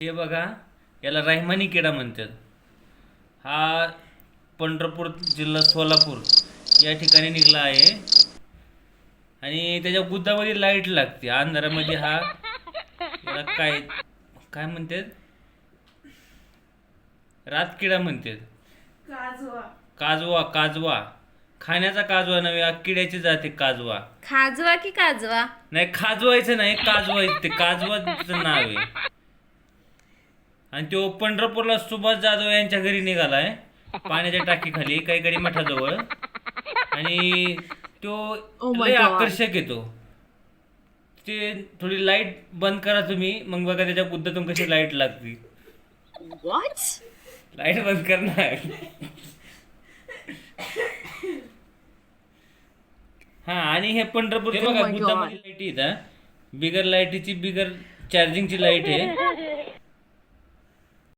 हे बघा याला रायमानी किडा म्हणतात. हा पंढरपूर जिल्हा सोलापूर या ठिकाणी निघला आहे. आणि त्याच्या गुद्दामध्ये लाइट लागते. अंधारामध्ये हा याला काय काय म्हणतात? रातकिडा म्हणतात. काजवा. काजवा काजवा. खाण्याचा काजवा नव्हे किड्याची जाते काजवा. खाजवा की काजवा? नाही खाजवायचं नाही काजवायचं ते. काजवाचं नाव आहे. आणि तो पंढरपूरला सुभाष जाधव यांच्या घरी निघालाय. पाण्याच्या टाकीखाली काही गडी मठाजवळ. आणि तो Oh my लय God. आकर्षक येतो ते. थोडी लाइट बंद करा तुम्ही मग बघा त्याच्या बुद्धातून कशी लाइट लागते. लाइट बंद करणार. हा आणि हे पंढरपूर हे बघा Oh my God. बुद्धामध्ये लाइट येत. बिगर लाईटीची बिगर चार्जिंगची लाइट आहे.